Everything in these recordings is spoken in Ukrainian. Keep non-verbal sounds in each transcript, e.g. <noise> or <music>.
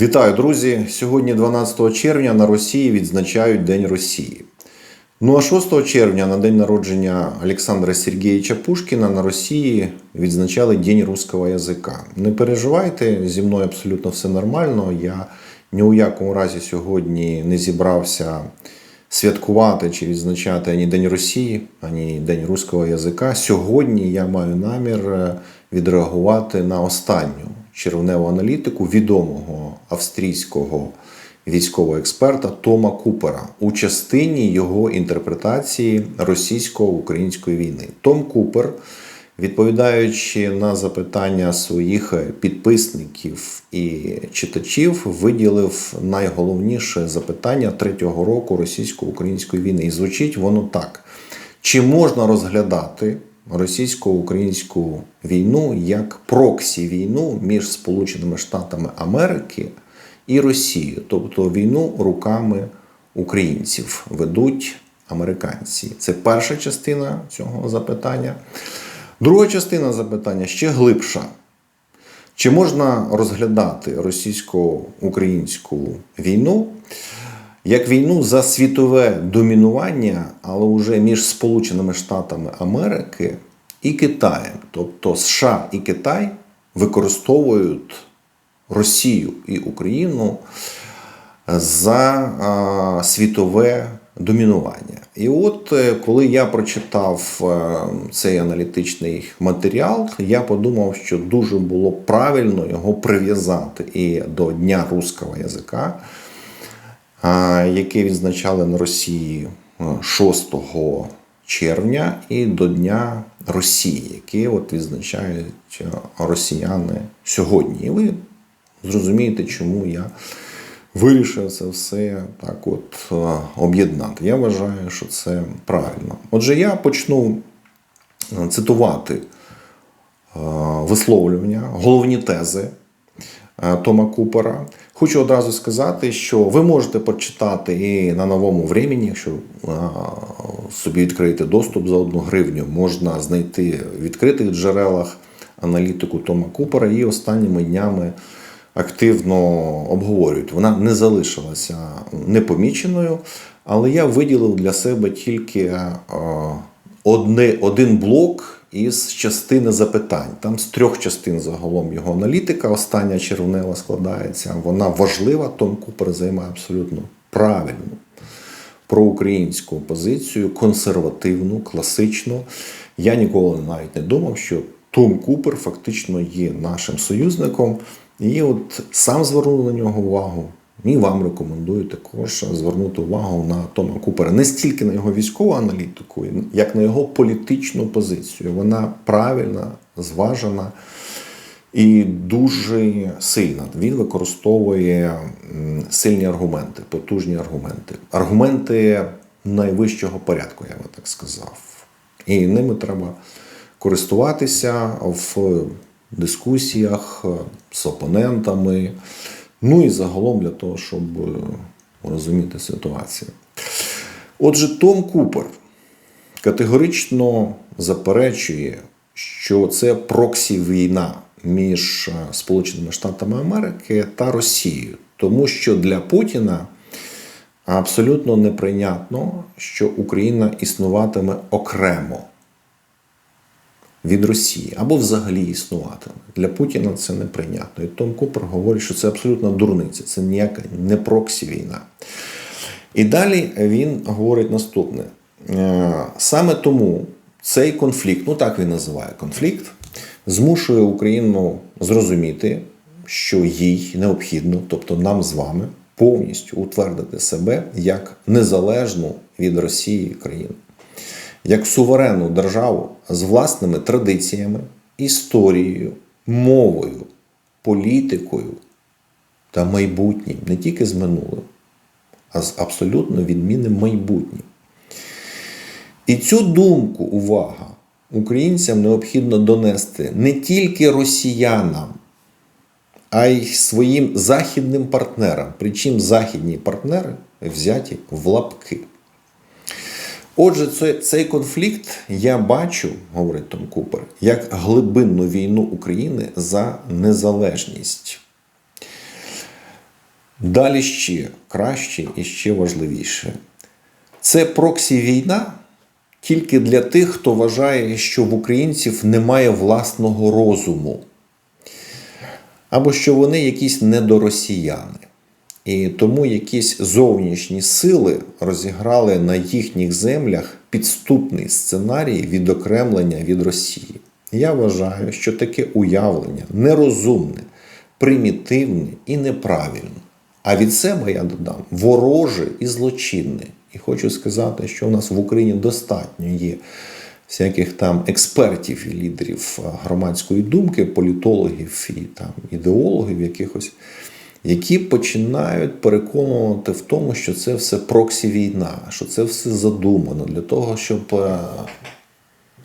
Вітаю, друзі! Сьогодні, 12 червня, на Росії відзначають День Росії. Ну а 6 червня, на день народження Олександра Сергійовича Пушкіна, на Росії відзначали День руського язика. Не переживайте, зі мною абсолютно все нормально. Я ні у якому разі сьогодні не зібрався святкувати чи відзначати ані День Росії, ані День руського язика. Сьогодні я маю намір е, відреагувати на останню червневу аналітику відомого австрійського військового експерта Тома Купера у частині його інтерпретації російсько-української війни. Том Купер, відповідаючи на запитання своїх підписників і читачів, виділив найголовніше запитання третього року російсько-української війни. І звучить воно так: чи можна розглядати російсько-українську війну як проксі війну між Сполученими Штатами Америки і Росією, тобто війну руками українців ведуть американці. Це перша частина цього запитання. Друга частина запитання ще глибша. Чи можна розглядати російсько-українську війну як війну за світове домінування, але вже між Сполученими Штатами Америки і Китаєм? Тобто США і Китай використовують Росію і Україну за а, світове домінування. І от е, коли я прочитав е, цей аналітичний матеріал, я подумав, що дуже було правильно його прив'язати і до Дня руського язика, який відзначали на Росії е, 6 червня, і до Дня Росії, який от відзначають е, росіяни сьогодні. І ви зрозумієте, чому я вирішив це все так от е, об'єднати. Я вважаю, що це правильно. Отже, я почну е, цитувати е, висловлювання, головні тези е, Тома Купера. Хочу одразу сказати, що ви можете почитати і на новому времені, якщо собі відкриєте доступ за одну гривню, можна знайти в відкритих джерелах аналітику Тома Купера і останніми днями активно обговорюють. Вона не залишилася непоміченою, але я виділив для себе тільки одне, один блок із частини запитань. Там з трьох частин загалом його аналітика. Остання червнева складається. Вона важлива. Том Купер займає абсолютно правильну проукраїнську позицію, консервативну, класичну. Я ніколи навіть не думав, що Том Купер фактично є нашим союзником. І от сам звернув на нього увагу. І вам рекомендую також звернути увагу на Тома Купера не стільки на його військову аналітику, як на його політичну позицію. Вона правильна, зважена і дуже сильна. Він використовує сильні аргументи, потужні аргументи, аргументи найвищого порядку, я би так сказав. І ними треба користуватися в дискусіях з опонентами, ну і загалом для того, щоб розуміти ситуацію. Отже, Том Купер категорично заперечує, що це проксі війна між Сполученими Штатами Америки та Росією, тому що для Путіна абсолютно неприйнятно, що Україна існуватиме окремо від Росії або взагалі існуватиме. Для Путіна це неприйнятно. І Том Купер говорить, що це абсолютно дурниця, це ніяка не проксі війна. І далі він говорить наступне: Е, саме тому цей конфлікт, ну так він називає конфлікт, змушує Україну зрозуміти, що їй необхідно, тобто нам з вами, повністю утвердити себе як незалежну від Росії країну як суверенну державу з власними традиціями, історією, мовою, політикою та майбутнім, не тільки з минулим, а з абсолютно відмінним майбутнім. І цю думку, увага, українцям необхідно донести не тільки росіянам, а й своїм західним партнерам. Причому західні партнери взяті в лапки. Отже, цей, цей конфлікт я бачу, говорить Том Купер, як глибинну війну України за незалежність. Далі ще краще і ще важливіше. Це проксі війна тільки для тих, хто вважає, що в українців немає власного розуму, або що вони якісь недоросіяни. І тому якісь зовнішні сили розіграли на їхніх землях підступний сценарій відокремлення від Росії. Я вважаю, що таке уявлення нерозумне, примітивне і неправильне. А від себе я додам вороже і злочинне. І хочу сказати, що у нас в Україні достатньо є всяких там експертів і лідерів громадської думки, політологів і там ідеологів якихось, які починають переконувати в тому, що це все проксі війна, що це все задумано для того, щоб е,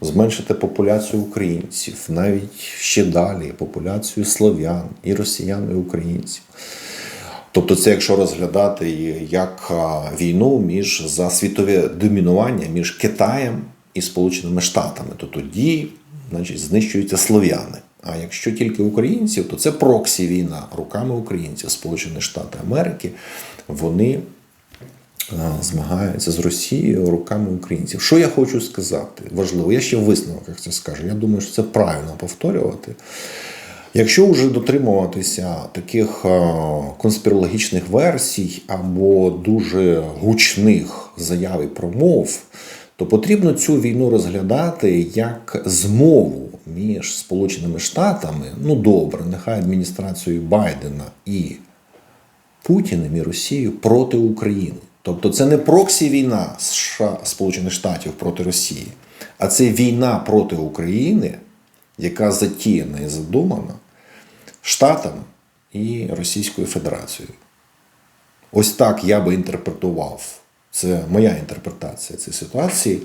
зменшити популяцію українців, навіть ще далі популяцію слов'ян і росіян, і українців. Тобто, це якщо розглядати як війну між за світове домінування між Китаєм і Сполученими Штатами, то тоді значить, знищуються слов'яни. А якщо тільки українців, то це проксі війна руками українців, Сполучені Штати Америки, вони змагаються з Росією руками українців. Що я хочу сказати? Важливо, я ще в висновках це скажу. Я думаю, що це правильно повторювати. Якщо вже дотримуватися таких е, конспірологічних версій або дуже гучних заяв і промов, то потрібно цю війну розглядати як змову між Сполученими Штатами, ну добре, нехай адміністрацією Байдена і Путіним і Росією проти України. Тобто це не проксі війна США Сполучених Штатів проти Росії, а це війна проти України, яка затіяна і задумана Штатам і Російською Федерацією. Ось так я би інтерпретував. Це моя інтерпретація цієї ситуації,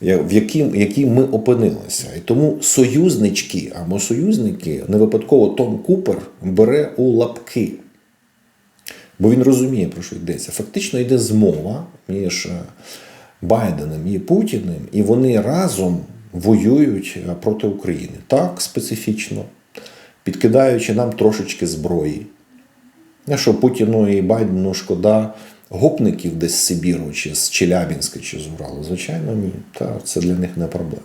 в якій, в якій ми опинилися. І тому союзнички або союзники не випадково Том Купер бере у лапки. Бо він розуміє, про що йдеться. Фактично йде змова між Байденом і Путіним, і вони разом воюють проти України. Так, специфічно підкидаючи нам трошечки зброї. Що Путіну і Байдену шкода гопників десь з Сибіру, чи з Челябінська, чи з Уралу? Звичайно, ні. Та це для них не проблема.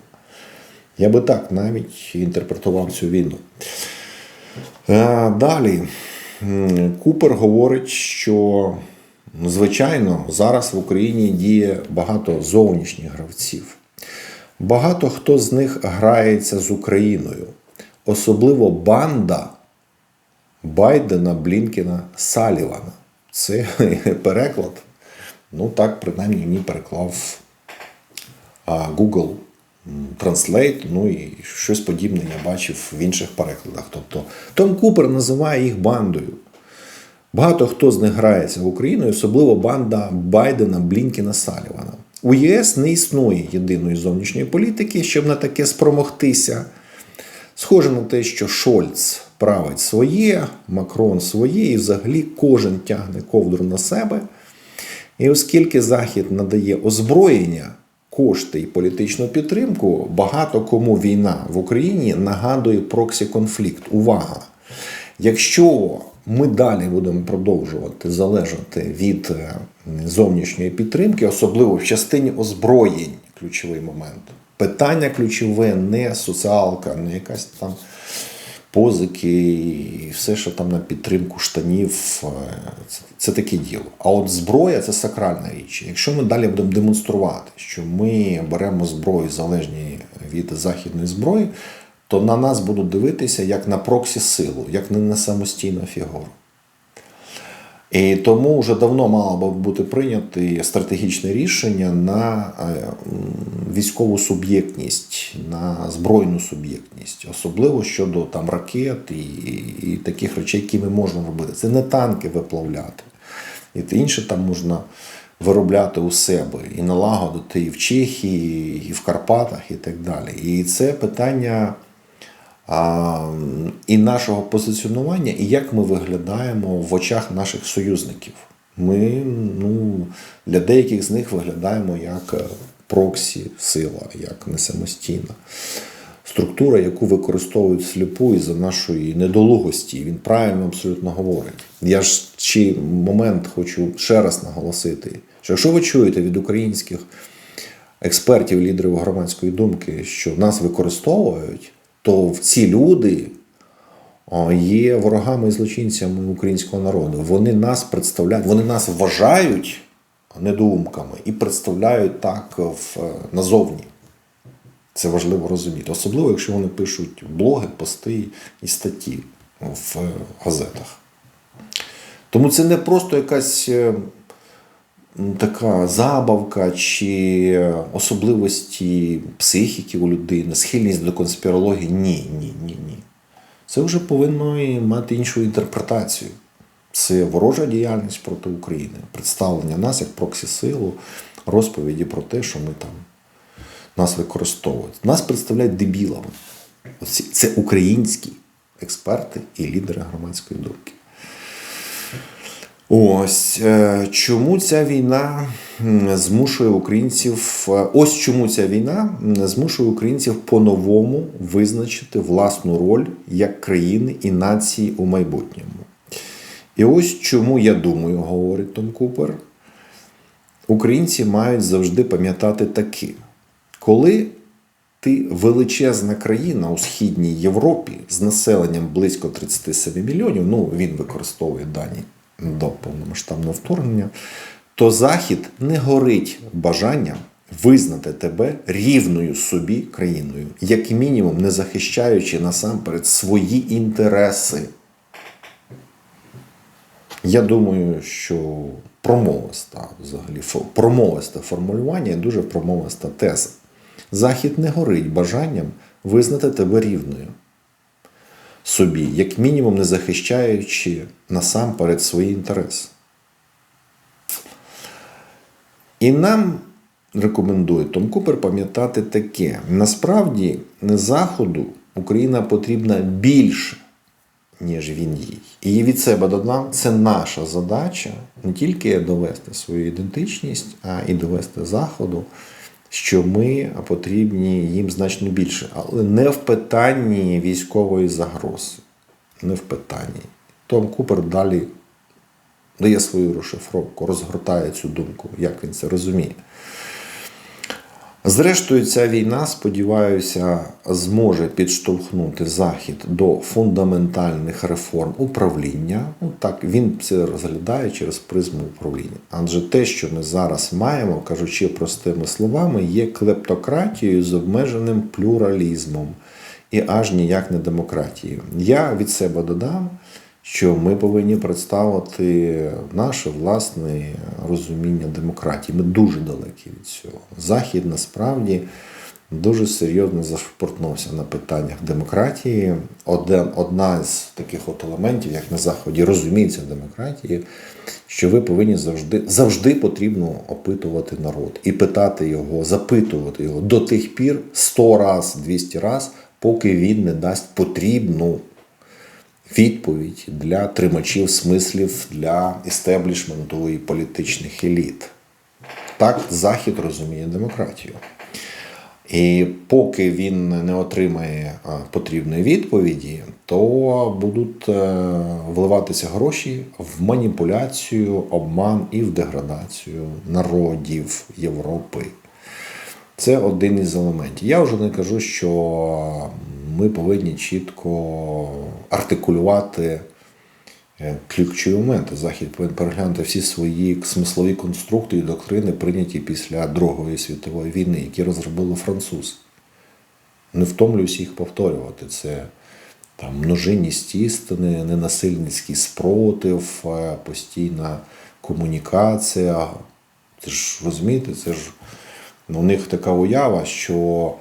Я би так навіть інтерпретував цю війну. Далі Купер говорить, що, звичайно, зараз в Україні діє багато зовнішніх гравців. Багато хто з них грається з Україною особливо банда Байдена, Блінкіна, Салівана. Це <laughs> переклад. Ну, так, принаймні, мені переклав Google Translate, ну і щось подібне я бачив в інших перекладах. Тобто Том Купер називає їх бандою. Багато хто з них грається в Україну, особливо банда Байдена, Блінкіна, Салівана. У ЄС не існує єдиної зовнішньої політики, щоб на таке спромогтися. Схоже на те, що Шольц править своє, Макрон своє, і взагалі кожен тягне ковдру на себе. І оскільки Захід надає озброєння, кошти і політичну підтримку, багато кому війна в Україні нагадує проксі конфлікт. Увага! Якщо ми далі будемо продовжувати залежати від е, зовнішньої підтримки, особливо в частині озброєнь, ключовий момент. Питання ключове не соціалка, не якась там позики і все, що там на підтримку штанів, е, це, це таке діло. А от зброя це сакральна річ. Якщо ми далі будемо демонструвати, що ми беремо зброю залежні від західної зброї, то на нас будуть дивитися як на проксі силу, як не на самостійну фігуру. І тому вже давно мало би бути прийнято стратегічне рішення на е, військову суб'єктність, на збройну суб'єктність, особливо щодо там ракет і, і таких речей, які ми можемо робити. Це не танки виплавляти, і інше там можна виробляти у себе і налагодити і в Чехії, і в Карпатах, і так далі. І це питання і нашого позиціонування, і як ми виглядаємо в очах наших союзників. Ми ну, для деяких з них виглядаємо як е, проксі сила, як не самостійна структура, яку використовують сліпу із за нашої недолугості. Він правильно абсолютно говорить. Я ж ще момент хочу ще раз наголосити, що якщо ви чуєте від українських експертів, лідерів громадської думки, що нас використовують, то ці люди є ворогами і злочинцями українського народу. Вони нас представляють, вони нас вважають недоумками і представляють так в, назовні. Це важливо розуміти. Особливо, якщо вони пишуть блоги, пости і статті в газетах. Тому це не просто якась е, така забавка чи особливості психіки у людини, схильність до конспірології. Ні, ні, ні, ні. Це вже повинно мати іншу інтерпретацію. Це ворожа діяльність проти України, представлення нас як проксі-силу, розповіді про те, що ми там нас використовують. Нас представляють дебілами. Це українські експерти і лідери громадської думки. Ось е, чому ця війна змушує українців. е, Ось чому ця війна змушує українців по-новому визначити власну роль як країни і нації у майбутньому. І ось чому я думаю, говорить Том Купер, українці мають завжди пам'ятати таке, коли ти величезна країна у східній Європі з населенням близько 37 мільйонів, ну він використовує дані до повномасштабного вторгнення, то Захід не горить бажанням визнати тебе рівною собі країною, як мінімум не захищаючи насамперед свої інтереси. Я думаю, що промовиста взагалі промовисте формулювання і дуже промовиста теза. Захід не горить бажанням визнати тебе рівною собі, як мінімум не захищаючи насамперед свої інтереси. І нам рекомендує Том Купер пам'ятати таке: насправді Заходу Україна потрібна більше, ніж він їй. І від себе додам, це наша задача не тільки довести свою ідентичність, а і довести Заходу, що ми потрібні їм значно більше, але не в питанні військової загрози. Не в питанні. Том Купер далі дає свою розшифровку, розгортає цю думку, як він це розуміє. Зрештою, ця війна, сподіваюся, зможе підштовхнути Захід до фундаментальних реформ управління. Ну так він це розглядає через призму управління. Адже те, що ми зараз маємо, кажучи простими словами, є клептократією з обмеженим плюралізмом і аж ніяк не демократією. Я від себе додам, що ми повинні представити наше власне розуміння демократії. Ми дуже далекі від цього. Захід насправді дуже серйозно зашпортнувся на питаннях демократії. Один, одна з таких от елементів, як на Заході, розуміється демократії, що ви повинні завжди завжди потрібно опитувати народ і питати його, запитувати його до тих пір 100 раз, 200 раз, поки він не дасть потрібну відповідь для тримачів смислів для істеблішменту і політичних еліт. Так Захід розуміє демократію. І поки він не отримає потрібної відповіді, то будуть е, вливатися гроші в маніпуляцію, обман і в деградацію народів Європи. Це один із елементів. Я вже не кажу, що повинні чітко артикулювати е, ключові моменти. Захід повинен переглянути всі свої смислові конструкти і доктрини, прийняті після Другої світової війни, які розробили французи. Не втомлююсь їх повторювати. Це там множинність істини, ненасильницький спротив, е, постійна комунікація. Це ж розумієте, це ж ну, у них така уява, що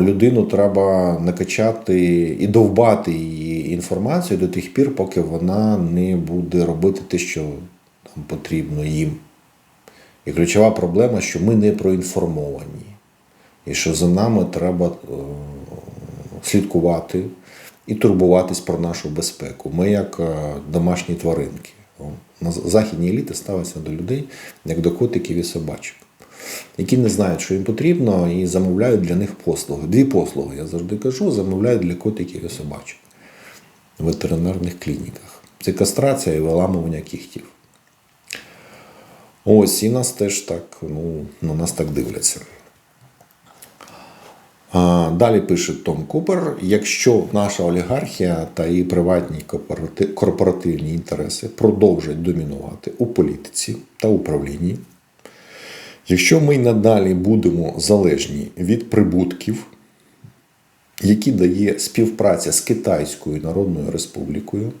людину треба накачати і довбати її інформацію до тих пір, поки вона не буде робити те, що там потрібно їм. І ключова проблема, що ми не проінформовані. І що за нами треба е, слідкувати і турбуватись про нашу безпеку. Ми як е, домашні тваринки. Західні еліти ставляться до людей як до котиків і собачок. Які не знають, що їм потрібно, і замовляють для них послуги. Дві послуги, я завжди кажу, замовляють для котиків і собачок в ветеринарних клініках. Це кастрація і виламування кігтів. Ось, і нас теж так, ну, на нас так дивляться. Далі пише Том Купер: якщо наша олігархія та її приватні корпоративні інтереси продовжать домінувати у політиці та управлінні, якщо ми й надалі будемо залежні від прибутків, які дає співпраця з Китайською Народною Республікою,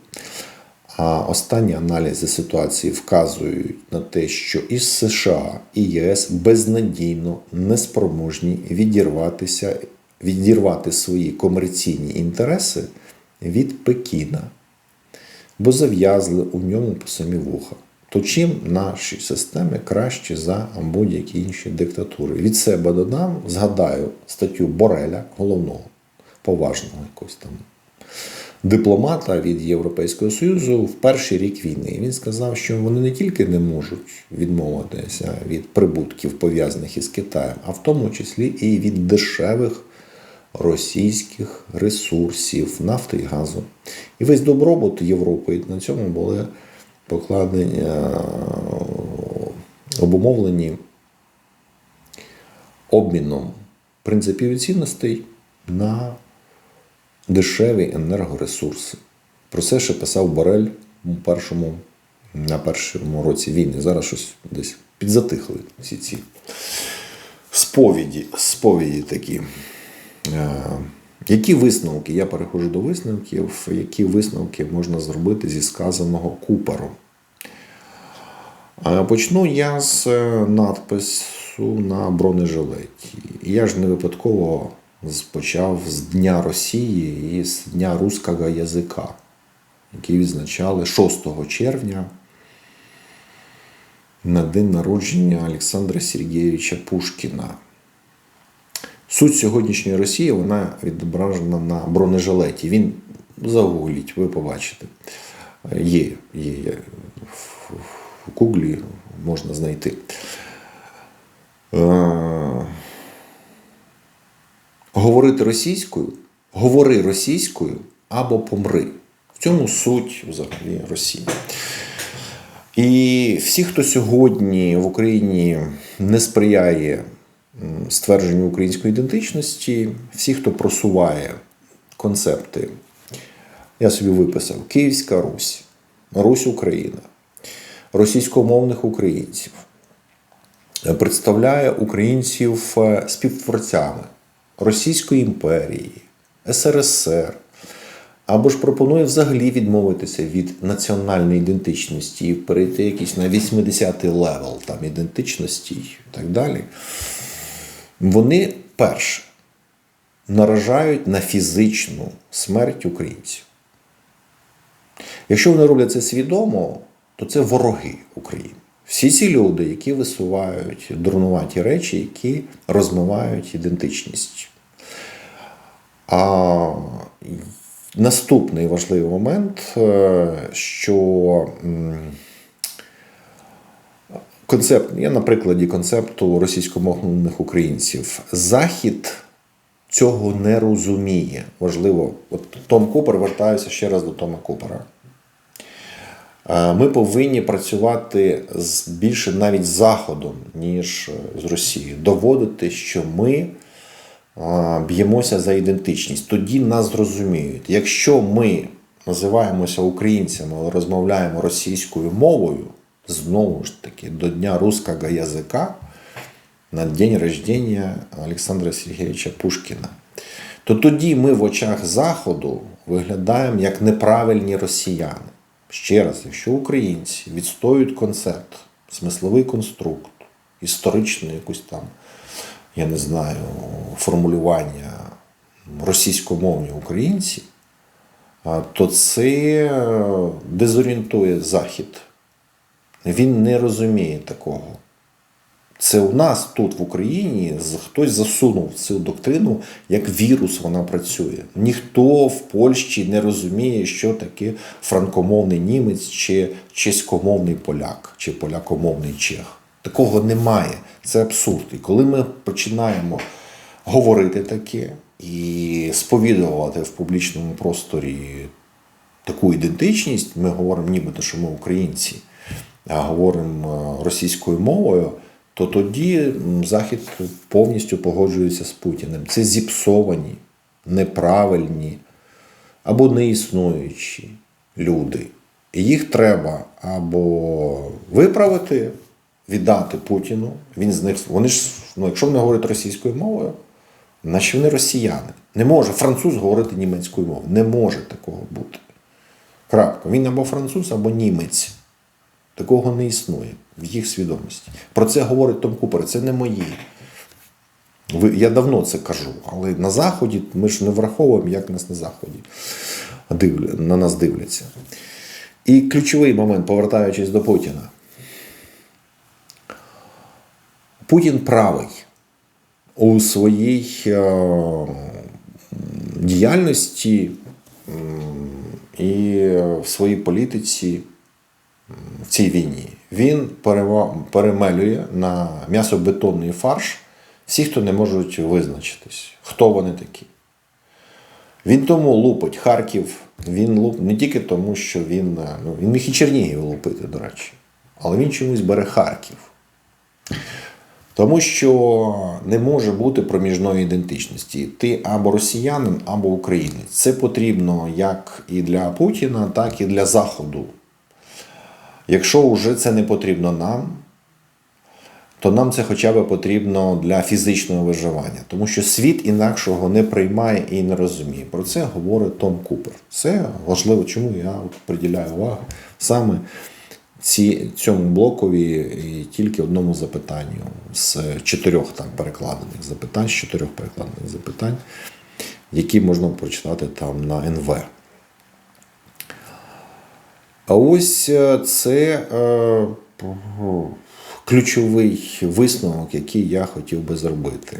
а останні аналізи ситуації вказують на те, що і США, і ЄС безнадійно неспроможні відірватися, відірвати свої комерційні інтереси від Пекіна, бо зав'язли у ньому по самі вуха. То чим наші системи краще за будь-які інші диктатури? Від себе додам, згадаю статтю Бореля, головного, поважного якогось там дипломата від Європейського Союзу в перший рік війни. Він сказав, що вони не тільки не можуть відмовитися від прибутків пов'язаних із Китаєм, а в тому числі і від дешевих російських ресурсів нафти і газу. І весь добробут Європи на цьому були покладені е, обумовлені обміном принципів і цінностей на дешеві енергоресурси. Про це ще писав Борель у першому, на першому році війни. Зараз щось десь підзатихли всі ці сповіді, сповіді такі. Які висновки? Я переходжу до висновків, які висновки можна зробити зі сказаного Купером? Е, Почну я з е, надпису на бронежилеті. Я ж не випадково почав з Дня Росії і з Дня руського язика, який відзначали 6 червня на день народження Олександра Сергійовича Пушкіна. Суть сьогоднішньої Росії вона відображена на бронежилеті. Він загугліть, ви побачите. Є, є, є. В Гуглі можна знайти. Е, Говорити російською, говори російською або помри. В цьому суть взагалі Росії. І всі, хто сьогодні в Україні не сприяє ствердженню української ідентичності, всі, хто просуває концепти, я собі виписав Київська Русь, Русь Україна, російськомовних українців, представляє українців е, співтворцями Російської імперії, СРСР, або ж пропонує взагалі відмовитися від національної ідентичності і перейти якийсь на 80-й левел там, ідентичності і так далі. Вони перше наражають на фізичну смерть українців. Якщо вони роблять це свідомо, то це вороги України. Всі ці люди, які висувають дурнуваті речі, які розмивають ідентичність. А наступний важливий момент, е, що концепт, я на прикладі концепту російськомовних українців. Захід цього не розуміє. Важливо, от Том Купер, вертаюся ще раз до Тома Купера. Е, Ми повинні працювати з більше навіть з Заходом, ніж е, з Росією. Доводити, що ми б'ємося за ідентичність. Тоді нас зрозуміють. Якщо ми називаємося українцями, але розмовляємо російською мовою, знову ж таки, до Дня руського язика, на день рождення Олександра Сергійовича Пушкіна, то тоді ми в очах Заходу виглядаємо як неправильні росіяни. Ще раз, якщо українці відстоюють концепт, смисловий конструкт, історичну якусь там, я не знаю, формулювання російськомовні українці, то це е, дезорієнтує Захід. Він не розуміє такого. Це у нас тут в Україні хтось засунув цю доктрину, як вірус вона працює. Ніхто в Польщі не розуміє, що таке франкомовний німець чи чеськомовний поляк, чи полякомовний чех. Такого немає. Це абсурд. І коли ми починаємо говорити таке і сповідувати в публічному просторі таку ідентичність, ми говоримо нібито, що ми українці, говоримо е, російською мовою, то тоді Захід повністю погоджується з Путіним. Це зіпсовані, неправильні або неіснуючі люди. І їх треба або виправити, віддати Путіну. Він з них, вони ж, ну, якщо вони говорять російською мовою, наче вони росіяни. Не може француз говорити німецькою мовою. Не може такого бути. Крапка. Він або француз, або німець. Такого не існує в їх свідомості. Про це говорить Том Купер. Це не мої. Я давно це кажу, але на Заході ми ж не враховуємо, як нас на Заході на нас дивляться. І ключовий момент, повертаючись до Путіна. Путін правий у своїй е, діяльності і в своїй політиці в цій війні. Він перемелює на м'ясобетонний фарш всіх, хто не можуть визначитись, хто вони такі. Він тому лупить Харків. Він луп не тільки тому, що він, е, ну, він міг і Чернігів лупити, до речі, але він чомусь бере Харків. Тому що не може бути проміжної ідентичності. Ти або росіянин, або українець. Це потрібно як і для Путіна, так і для Заходу. Якщо вже це не потрібно нам, то нам це хоча б потрібно для фізичного виживання, тому що світ інакшого не приймає і не розуміє. Про це говорить Том Купер. Це важливо, чому я приділяю увагу саме ці, цьому блокові і тільки одному запитанню з чотирьох там перекладених запитань, з чотирьох перекладених запитань, які можна прочитати там на НВ. А ось е, це е, ключовий висновок, який я хотів би зробити.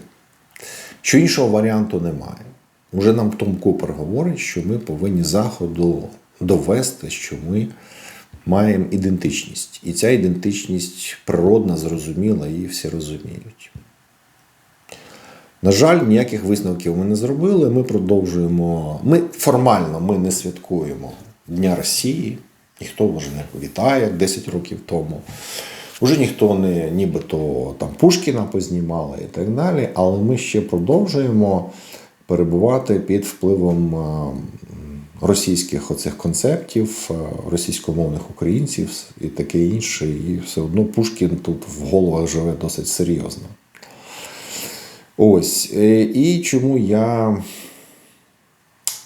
Що іншого варіанту немає. Уже нам Том Купер говорить, що ми повинні Заходу довести, що ми маємо ідентичність. І ця ідентичність природна, зрозуміла, і всі розуміють. На жаль, ніяких висновків ми не зробили. Ми продовжуємо. Ми формально ми не святкуємо Дня Росії. Ніхто вже не вітає як 10 років тому. Уже ніхто не нібито там Пушкіна познімали і так далі. Але ми ще продовжуємо перебувати під впливом е, російських оцих концептів, е, російськомовних українців і таке інше. І все одно Пушкін тут в головах живе досить серйозно. Ось. Е, І чому я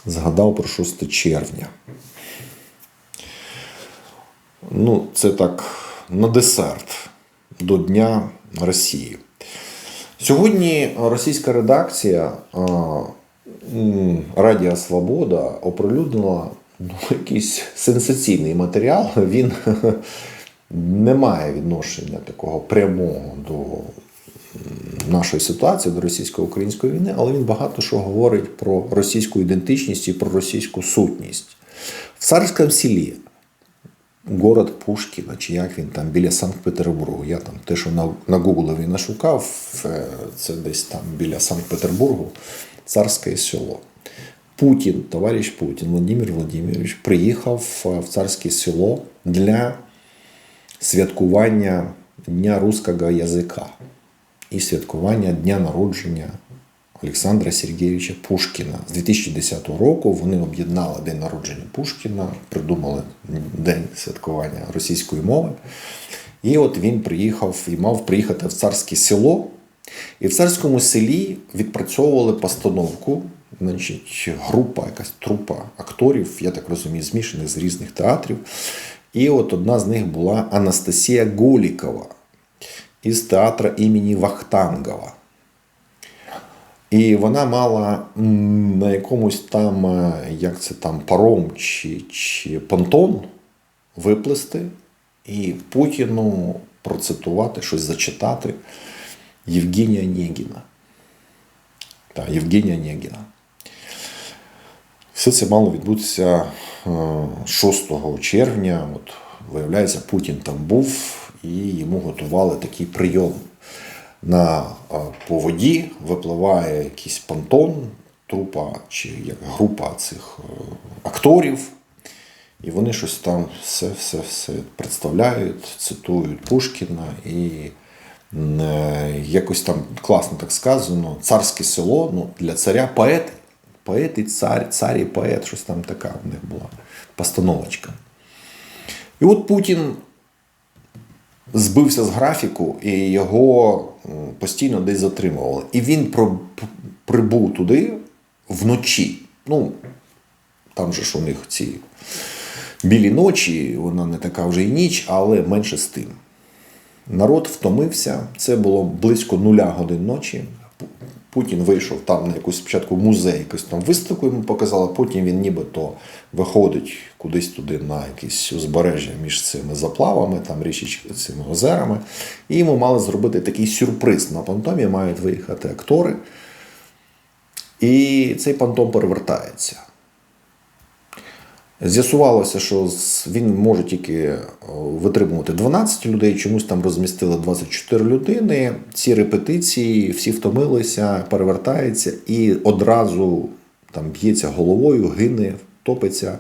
згадав про 6 червня. Ну, це так на десерт до Дня Росії. Сьогодні російська редакція Радіо Свобода оприлюднила ну, якийсь сенсаційний матеріал. Він <laughs> не має відношення такого прямого до нашої ситуації, до російсько-української війни, але він багато що говорить про російську ідентичність і про російську сутність. В царському селі город Пушкіна, чи як він там біля Санкт-Петербургу. Я там те, що на, на Гуглові нашукав, е, це десь там біля Санкт-Петербургу, царське село. Путін, товариш Путін, Владимир Владимирович, приїхав е, в царське село для святкування Дня руського язика і святкування Дня народження Олександра Сергійовича Пушкіна. З 2010 року вони об'єднали День народження Пушкіна, придумали День святкування російської мови. І от він приїхав і мав приїхати в царське село. І в царському селі відпрацьовували постановку. Значить, група, якась трупа акторів, я так розумію, змішаних з різних театрів. І от одна з них була Анастасія Голікова із театру імені Вахтангова. І вона мала на якомусь там, е, як це там, паром чи, чи понтон виплисти і Путіну процитувати, щось зачитати Євгенія Онєгіна. Так, Євгенія Онєгіна. Все це мало відбутися е, 6 червня. От, виявляється, Путін там був і йому готували такий прийом. На по воді випливає якийсь понтон, трупа чи як група цих е, акторів. І вони щось там все, все, все представляють, цитують Пушкіна і е, якось там класно так сказано, царське село ну, для царя поет. Поет і цар, цар і поет, щось там така в них була постановочка. І от Путін збився з графіку, і його постійно десь затримували. І він прибув туди вночі. Ну, там же ж у них ці білі ночі, вона не така вже і ніч, але менше з тим. Народ втомився, це було близько нуля годин ночі. Пу- Путін вийшов там на якусь спочатку музей, якусь там виставку йому показали, потім він нібито виходить кудись туди на якесь узбережжя між цими заплавами, там річечки, цими озерами. І йому мали зробити такий сюрприз. На понтомі мають виїхати актори. І цей понтом перевертається. З'ясувалося, що він може тільки витримувати 12 людей, чомусь там розмістили 24 людини. Ці репетиції всі втомилися, перевертається і одразу там б'ється головою, гине, топиться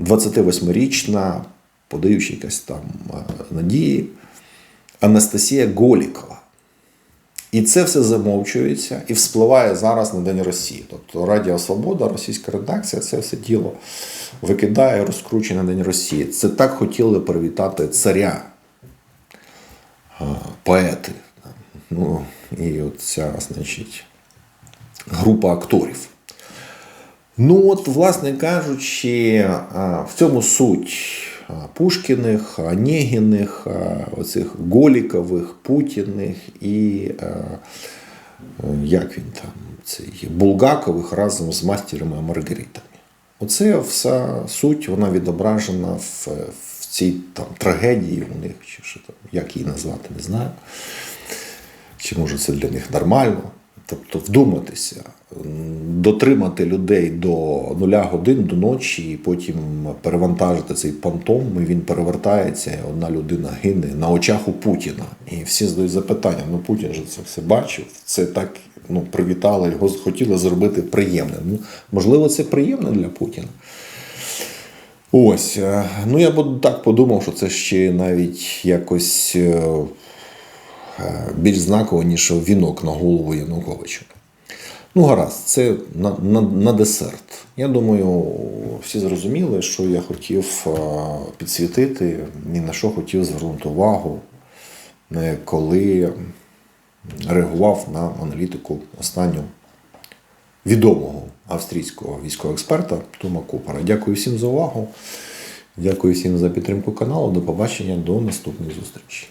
28-річна, подаючи якась там е, надії, Анастасія Голікова. І це все замовчується і вспливає зараз на День Росії. Тобто Радіо Свобода, російська редакція, це все діло викидає, розкручує на День Росії. Це так хотіли привітати царя, поети. Ну, і от ця, значить, група акторів. Ну, от, власне кажучи, в цьому суть Пушкіних, Онегіних, оцих Голікових, Путіних і е, як він там, цей Булгакових разом з мастерами Маргаритами. Оце вся суть, вона відображена в, в цій там трагедії у них, чи що там, як її назвати, не знаю. Чи може це для них нормально? Тобто вдуматися, дотримати людей до нуля годин до ночі, і потім перевантажити цей понтом, і він перевертається, і одна людина гине на очах у Путіна. І всі задають запитання: ну Путін же це все бачив, це так ну, привітали, його хотіли зробити приємним. Ну, можливо, це приємно для Путіна. Ось. е, Ну, я б так подумав, що це ще навіть якось. Е, більш знаково, ніж вінок на голову Януковича. Ну, гаразд, це на, на, на десерт. Я думаю, всі зрозуміли, що я хотів е, підсвітити, ні на що хотів звернути увагу, е, коли реагував на аналітику останнього відомого австрійського військового експерта Тома Купера. Дякую всім за увагу. Дякую всім за підтримку каналу. До побачення, до наступних зустрічей.